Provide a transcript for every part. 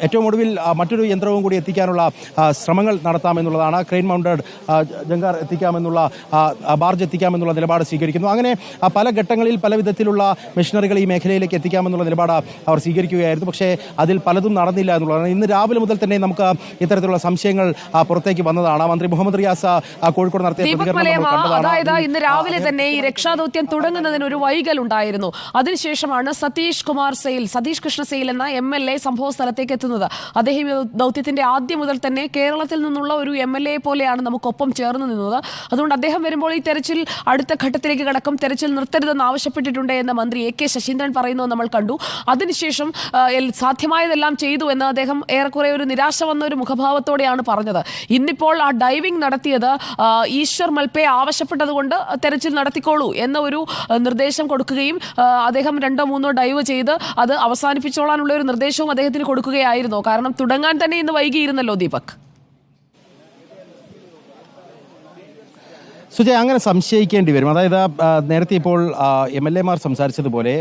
ഏറ്റവും ഒടുവിൽ മറ്റൊരു യന്ത്രവും കൂടി എത്തിക്കാനുള്ള ശ്രമങ്ങൾ നടത്താമെന്നുള്ളതാണ് ക്രെയിൻ മൗണ്ടഡ് ജങ്കാർ എത്തിക്കാമെന്നുള്ള ബാർജ് എത്തിക്കാമെന്നുള്ള നിലപാട് സ്വീകരിക്കുന്നു. അങ്ങനെ പല ഘട്ടങ്ങളിൽ പല വിധത്തിലുള്ള മെഷീനറികൾ ഈ മേഖലയിലേക്ക് എത്തിക്കാമെന്നുള്ള നിലപാട് അവർ സ്വീകരിക്കുകയായിരുന്നു. പക്ഷേ അതിൽ പലതും നടന്നില്ല എന്നുള്ളതാണ്. ഇന്ന് രാവിലെ മുതൽ തന്നെ നമുക്ക് ഇത്തരത്തിലുള്ള സംശയങ്ങൾ പുറത്തേക്ക് വന്നതാണ്. മന്ത്രി മുഹമ്മദ് റിയാസ് കോഴിക്കോട് നടത്തിയ. അതായത് ഇന്ന് രാവിലെ തന്നെ ഈ രക്ഷാദൌത്യം തുടങ്ങുന്നതിന് ഒരു വൈകൽ ഉണ്ടായിരുന്നു. അതിനുശേഷമാണ് സതീഷ് കുമാർ സെയിൽ സതീഷ് കൃഷ്ണ സെയിൽ എന്ന എം എൽ എ സംഭവ സ്ഥലത്തേക്ക് എത്തുന്നത് അദ്ദേഹം ദൗത്യത്തിന്റെ ആദ്യം മുതൽ തന്നെ കേരളത്തിൽ നിന്നുള്ള ഒരു എം എൽ എ പോലെയാണ് നമുക്കൊപ്പം ചേർന്ന് നിന്നത്. അതുകൊണ്ട് അദ്ദേഹം വരുമ്പോൾ ഈ തെരച്ചിൽ അടുത്ത ഘട്ടത്തിലേക്ക് കടക്കും. തെരച്ചിൽ നിർത്തരുതെന്ന് ആവശ്യപ്പെട്ടിട്ടുണ്ട് എന്ന് മന്ത്രി എ കെ ശശീന്ദ്രൻ പറയുന്നത് നമ്മൾ കണ്ടു. അതിനുശേഷം സാധ്യമായതെല്ലാം ചെയ്തു എന്ന് അദ്ദേഹം ഏറെക്കുറെ ഒരു നിരാശ വന്ന ഒരു മുഖഭാവത്തോടെയാണ് പറഞ്ഞത്. ഇന്നിപ്പോൾ ആ ഡൈവിംഗ് നടത്തിയത് ഈശ്വർ മൽപ്പെ ആവശ്യപ്പെട്ടതുകൊണ്ട് തെരച്ചിൽ നടത്തിക്കോളൂ എന്ന ഒരു നിർദ്ദേശം കൊടുക്കുകയും അദ്ദേഹം രണ്ടോ മൂന്നോ ഡൈവ് ചെയ്ത് അത് അവസാനിപ്പിച്ചോളാനുള്ള ഒരു നിർദ്ദേശവും അദ്ദേഹത്തിന് കൊടുക്കുകയായിരുന്നു. കാരണം തുടങ്ങാൻ തന്നെ ഇന്ന് വൈകിയിരുന്നല്ലോ ദീപക്. സുജയ് അങ്ങനെ സംശയിക്കേണ്ടി വരും. അതായത് നേരത്തെ ഇപ്പോൾ എം എൽ എമാർ സംസാരിച്ചതുപോലെ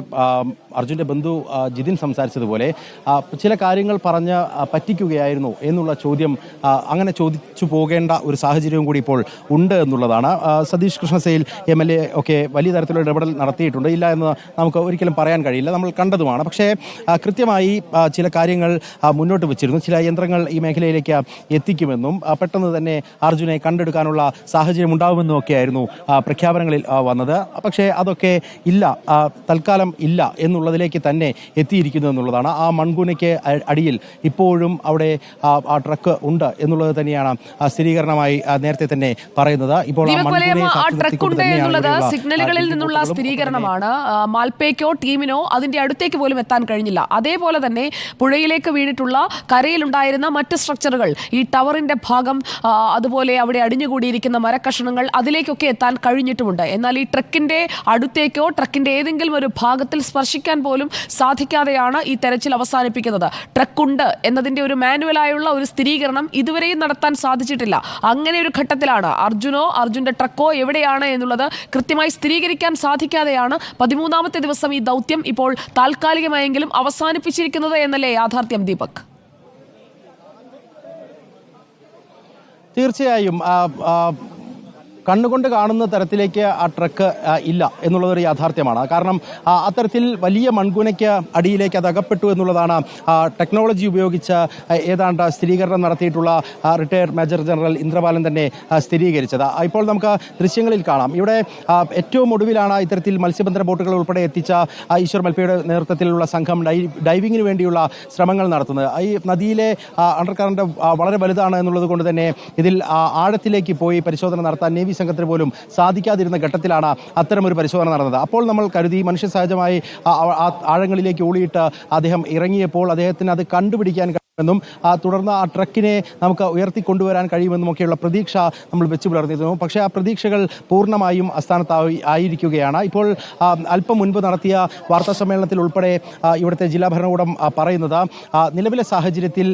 അർജുന്റെ ബന്ധു ജിതിൻ സംസാരിച്ചതുപോലെ ചില കാര്യങ്ങൾ പറഞ്ഞ് പറ്റിക്കുകയായിരുന്നു എന്നുള്ള ചോദ്യം അങ്ങനെ ചോദിച്ചു പോകേണ്ട ഒരു സാഹചര്യവും കൂടി ഇപ്പോൾ ഉണ്ട് എന്നുള്ളതാണ്. സതീഷ് കൃഷ്ണസേയിൽ എം എൽ എ ഒക്കെ വലിയ തരത്തിലുള്ള ഇടപെടൽ നടത്തിയിട്ടുണ്ട്. ഇല്ല എന്ന് നമുക്ക് ഒരിക്കലും പറയാൻ കഴിയില്ല. നമ്മൾ കണ്ടതുമാണ്. പക്ഷേ കൃത്യമായി ചില കാര്യങ്ങൾ മുന്നോട്ട് വെച്ചിരുന്നു. ചില യന്ത്രങ്ങൾ ഈ മേഖലയിലേക്ക് എത്തിക്കുമെന്നും പെട്ടെന്ന് തന്നെ അർജുനെ കണ്ടെടുക്കാനുള്ള സാഹചര്യം ഉണ്ടാവുമെന്നും ഒക്കെയായിരുന്നു പ്രഖ്യാപനങ്ങളിൽ വന്നത്. പക്ഷേ അതൊക്കെ ഇല്ല തൽക്കാലം ഇല്ല എന്നുള്ളതിലേക്ക് തന്നെ എത്തിയിരിക്കുന്നു എന്നുള്ളതാണ്. ആ മൺകുനയ്ക്ക് അടിയിൽ ഇപ്പോഴും അവിടെ ആ, ട്രക്ക് ഉണ്ട് എന്നുള്ളത് തന്നെയാണ് സ്ഥിരീകരണമായി നേരത്തെ തന്നെ പറയുന്നത്. ഇപ്പോൾ എന്നുള്ളത് സിഗ്നലുകളിൽ നിന്നുള്ള സ്ഥിരീകരണമാണ്. മാൽപേക്കോ ടീമിനോ അതിന്റെ അടുത്തേക്ക് പോലും എത്താൻ കഴിഞ്ഞില്ല. അതേപോലെ തന്നെ പുഴയിലേക്ക് വീണിട്ടുള്ള കരയിലുണ്ടായിരുന്ന മറ്റ് സ്ട്രക്ചറുകൾ ഈ ടവറിന്റെ ഭാഗം അതുപോലെ അവിടെ അടിഞ്ഞുകൂടിയിരിക്കുന്ന മരക്കഷണങ്ങൾ അതിലേക്കൊക്കെ എത്താൻ കഴിഞ്ഞിട്ടുമുണ്ട്. എന്നാൽ ഈ ട്രക്കിന്റെ അടുത്തേക്കോ ട്രക്കിന്റെ ഏതെങ്കിലും ഒരു ഭാഗത്തിൽ സ്പർശിക്കാൻ പോലും സാധിക്കാതെയാണ് ഈ തെരച്ചിൽ അവസാനിപ്പിക്കുന്നത്. ട്രക്കുണ്ട് എന്നതിന്റെ ഒരു മാനുവലായുള്ള ഒരു സ്ഥിരീകരണം ഇതുവരെയും നടത്താൻ സാധിച്ചിട്ടില്ല. അങ്ങനെ ഒരു ഘട്ടത്തിലാണ് അർജുനോ അർജുന്റെ ട്രക്കോ എവിടെയാണ് എന്നുള്ളത് കൃത്യമായി സ്ഥിരീകരിക്കാൻ സാധിക്കാതെയാണ് പതിമൂന്നാമത്തെ ദിവസം ഈ ദൗത്യം ഇപ്പോൾ താൽക്കാലികമായെങ്കിലും അവസാനിപ്പിച്ചിരിക്കുന്നത് എന്നല്ലേ യാഥാർത്ഥ്യം ദീപക്? തീർച്ചയായും കണ്ണുകൊണ്ട് കാണുന്ന തരത്തിലേക്ക് ആ ട്രക്ക് ഇല്ല എന്നുള്ളതൊരു യാഥാർത്ഥ്യമാണ്. കാരണം അത്തരത്തിൽ വലിയ മൺകുനയ്ക്ക് അടിയിലേക്ക് അത് അകപ്പെട്ടു എന്നുള്ളതാണ് ടെക്നോളജി ഉപയോഗിച്ച് ഏതാണ്ട് സ്ഥിരീകരണം നടത്തിയിട്ടുള്ള റിട്ടയർഡ് മേജർ ജനറൽ ഇന്ദ്രപാലൻ തന്നെ സ്ഥിരീകരിച്ചത്. ഇപ്പോൾ നമുക്ക് ദൃശ്യങ്ങളിൽ കാണാം. ഇവിടെ ഏറ്റവും ഒടുവിലാണ് ഇത്തരത്തിൽ മത്സ്യബന്ധന ബോട്ടുകൾ ഉൾപ്പെടെ എത്തിച്ച ഈശ്വർ മൽപ്പയുടെ നേതൃത്വത്തിലുള്ള സംഘം ഡൈവിങ്ങിന് വേണ്ടിയുള്ള ശ്രമങ്ങൾ നടത്തുന്നത്. ഈ നദിയിലെ അണ്ടർ കറണ്ട് വളരെ വലുതാണ് എന്നുള്ളത് കൊണ്ട് തന്നെ ഇതിൽ ആഴത്തിലേക്ക് പോയി പരിശോധന നടത്താൻ നേവി സംഘത്തിന് പോലും സാധിക്കാതിരുന്ന ഘട്ടത്തിലാണ് അത്തരമൊരു പരിശോധന നടന്നത് അപ്പോൾ നമ്മൾ കരുതി മനുഷ്യ സഹജമായി ആഴങ്ങളിലേക്ക് ഊളിയിട്ട് അദ്ദേഹം ഇറങ്ങിയപ്പോൾ അദ്ദേഹത്തിന് അത് കണ്ടുപിടിക്കാൻ എന്നും തുടർന്ന് ആ ട്രക്കിനെ നമുക്ക് ഉയർത്തിക്കൊണ്ടുവരാൻ കഴിയുമെന്നും ഒക്കെയുള്ള പ്രതീക്ഷ നമ്മൾ വെച്ച് പുലർന്നിരുന്നു. പക്ഷേ ആ പ്രതീക്ഷകൾ പൂർണമായും അസ്ഥാനത്തായി ആയിരിക്കുകയാണ്. ഇപ്പോൾ അല്പം മുൻപ് നടത്തിയ വാർത്താ സമ്മേളനത്തിൽ ഉൾപ്പെടെ ഇവിടുത്തെ ജില്ലാ ഭരണകൂടം പറയുന്നത് നിലവിലെ സാഹചര്യത്തിൽ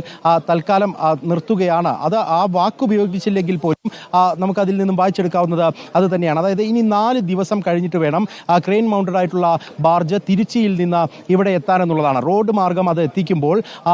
തൽക്കാലം നിർത്തുകയാണ്. അത് ആ വാക്ക് ഉപയോഗിച്ചില്ലെങ്കിൽ പോലും ആ, നമുക്ക് അതിൽ നിന്നും വായിച്ചെടുക്കാവുന്നത് അത് തന്നെയാണ് അതായത് ഇനി നാല് ദിവസം കഴിഞ്ഞിട്ട് വേണം ക്രെയിൻ മൗണ്ടഡ് ആയിട്ടുള്ള ബാർജ് തിരുച്ചിയിൽ നിന്ന് ഇവിടെ എത്താനെന്നുള്ളതാണ് റോഡ് മാർഗം അത് എത്തിക്കുമ്പോൾ ആ,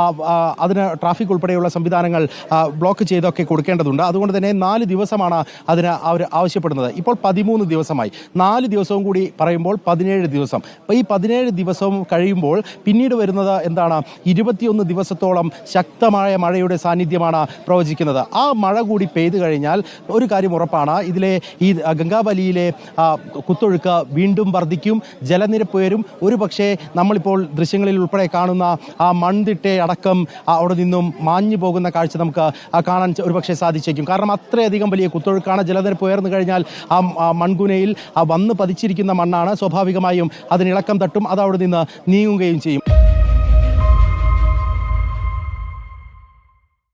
അതിന് ട്രാഫിക് ഉൾപ്പെടെയുള്ള സംവിധാനങ്ങൾ ബ്ലോക്ക് ചെയ്തൊക്കെ കൊടുക്കേണ്ടതുണ്ട്. അതുകൊണ്ട് തന്നെ നാല് ദിവസമാണ് അതിന് അവർ ആവശ്യപ്പെടുന്നത്. ഇപ്പോൾ പതിമൂന്ന് ദിവസമായി. നാല് ദിവസവും കൂടി പറയുമ്പോൾ പതിനേഴ് ദിവസം. അപ്പോൾ ഈ പതിനേഴ് ദിവസവും കഴിയുമ്പോൾ പിന്നീട് വരുന്നത് എന്താണ്? ഇരുപത്തിയൊന്ന് ദിവസത്തോളം ശക്തമായ മഴയുടെ സാന്നിധ്യമാണ് പ്രവചിക്കുന്നത്. ആ മഴ കൂടി പെയ്തു കഴിഞ്ഞാൽ ഒരു കാര്യം ഉറപ്പാണ്. ഇതിലെ ഈ ഗംഗാവലിയിലെ കുത്തൊഴുക്ക് വീണ്ടും വർദ്ധിക്കും ജലനിരപ്പ് ഉയരും. ഒരു പക്ഷേ നമ്മളിപ്പോൾ ദൃശ്യങ്ങളിൽ ഉൾപ്പെടെ കാണുന്ന ആ മൺതിട്ടെ അടക്കം ആ, അവിടെ നിന്നും മാഞ്ഞു പോകുന്ന കാഴ്ച നമുക്ക് കാണാൻ ഒരുപക്ഷെ സാധിച്ചേക്കും. കാരണം അത്രയധികം വലിയ കുത്തൊഴുക്കാണ്. ജലനിരപ്പ് ഉയർന്നു കഴിഞ്ഞാൽ ആ മൺകുനയിൽ വന്ന് പതിച്ചിരിക്കുന്ന മണ്ണാണ്. സ്വാഭാവികമായും അതിന് ഇളക്കം തട്ടും. അത് അവിടെ നിന്ന് നീങ്ങുകയും ചെയ്യും.